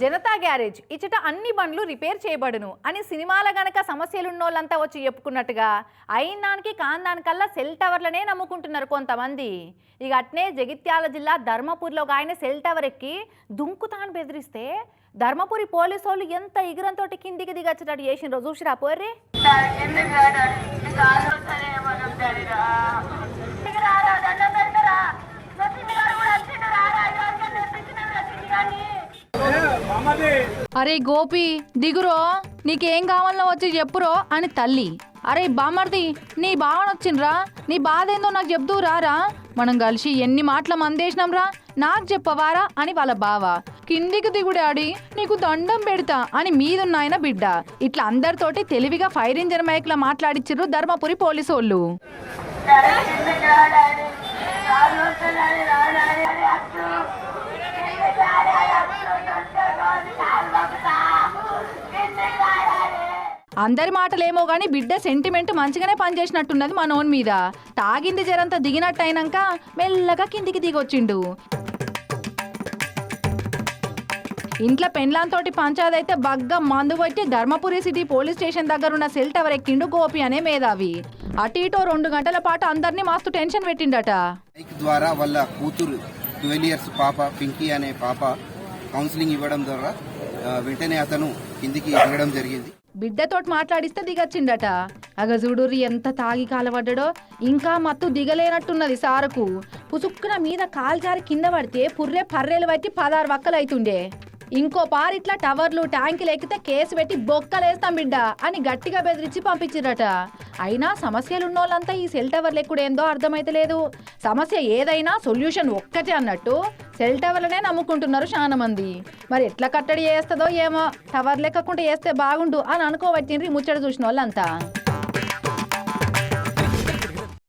Janata garage ఇచ్చట అన్ని బండ్లు రిపేర్ చేయబడును అని సినిమాల గనక సమస్యలున్నోళ్ళంతా వచ్చి చెప్పుకున్నట్టుగా అయిన దానికి కాందానికల్లా సెల్ టవర్లనే నమ్ముకుంటున్నారు కొంతమంది. ఇక అట్నే జగిత్యాల జిల్లా ధర్మపూర్లో ఒక ఆయన సెల్ టవర్ ఎక్కి దుంకుతాను బెదిరిస్తే ధర్మపురి పోలీసు వాళ్ళు ఎంత ఇగురంతో కిందికి దిగచ్చేటట్టు రోజు చూసిరా పోర్రి? అరే గోపి దిగురో నీకేం కావాలో వచ్చి చెప్పురో అని తల్లి. అరే బామర్ది నీ బావనొచ్చిండ్రా నీ బాధ ఏందో నాకు చెప్తూ రారా? మనం కలిసి ఎన్ని మాటలు మందేసినాంరా నాకు చెప్పవారా? అని వాళ్ళ బావ. కిందికి దిగుడాడి ఆడి నీకు దండం పెడతా అని మీదున్నాయన బిడ్డ. ఇట్లా అందరితోటి తెలివిగా ఫైర్ ఇంజన్ మైక్లా మాట్లాడిచ్చిర్రు ధర్మపురి పోలీసు వాళ్ళు అందరి మాటలేమో గాని బిడ్డ సెంటిమెంట్ మంచిగానే పనిచేసినట్టున్నది మా నోన్ మీద. తాగింది జరంత దిగినట్టయినాక మెల్లగా కిందికి దిగొచ్చిండు. ఇంట్లో పెండ్లాంతోటి పంచాదైతే అయితే బగ్గ మందు కొట్టి ధర్మపురి సిటీ పోలీస్ స్టేషన్ దగ్గర ఉన్న సెల్ టవర్ ఎక్కిండు గోపి అనే మేధావి. అటు ఇటో రెండు గంటల పాటు అందరినీ మస్తు టెన్షన్ పెట్టిండట. ద్వారా వాళ్ళ కూతురు ట్వెల్వ్ ఇయర్స్ పాప పింకీ అనే పాప కౌన్సిలింగ్ ఇవ్వడం ద్వారా వెంటనే అతను కిందికి దిగడం జరిగింది. బిడ్డతోటి మాట్లాడిస్తే దిగచ్చిండట అగ ఎంత తాగి కాలబడ్డాడో. ఇంకా మత్తు దిగలేనట్టున్నది సారకు. పుసుక్కున మీద కాల్చారి కింద పడితే పుర్రే పర్రెలు పట్టి పదహారు వక్కలైతుండే. ఇంకో పారి ఇట్లా టవర్లు ట్యాంకులు ఎక్కితే కేసు పెట్టి బొక్కలేస్తాం బిడ్డ అని గట్టిగా బెదిరించి పంపించిరట అయినా సమస్యలు ఉన్నోళ్ళంతా ఈ సెల్ టవర్లు ఎక్కుడేందో అర్థమైతలేదు. సమస్య ఏదైనా సొల్యూషన్ ఒక్కటే అన్నట్టు సెల్ టవర్లనే నమ్ముకుంటున్నారు చాలా మంది మరి ఎట్లా కట్టడి చేస్తుందో ఏమో టవర్ లెక్కకుండా వేస్తే బాగుండు అని అనుకోవచ్చిండ్రి ముచ్చట చూసిన వాళ్ళంతా.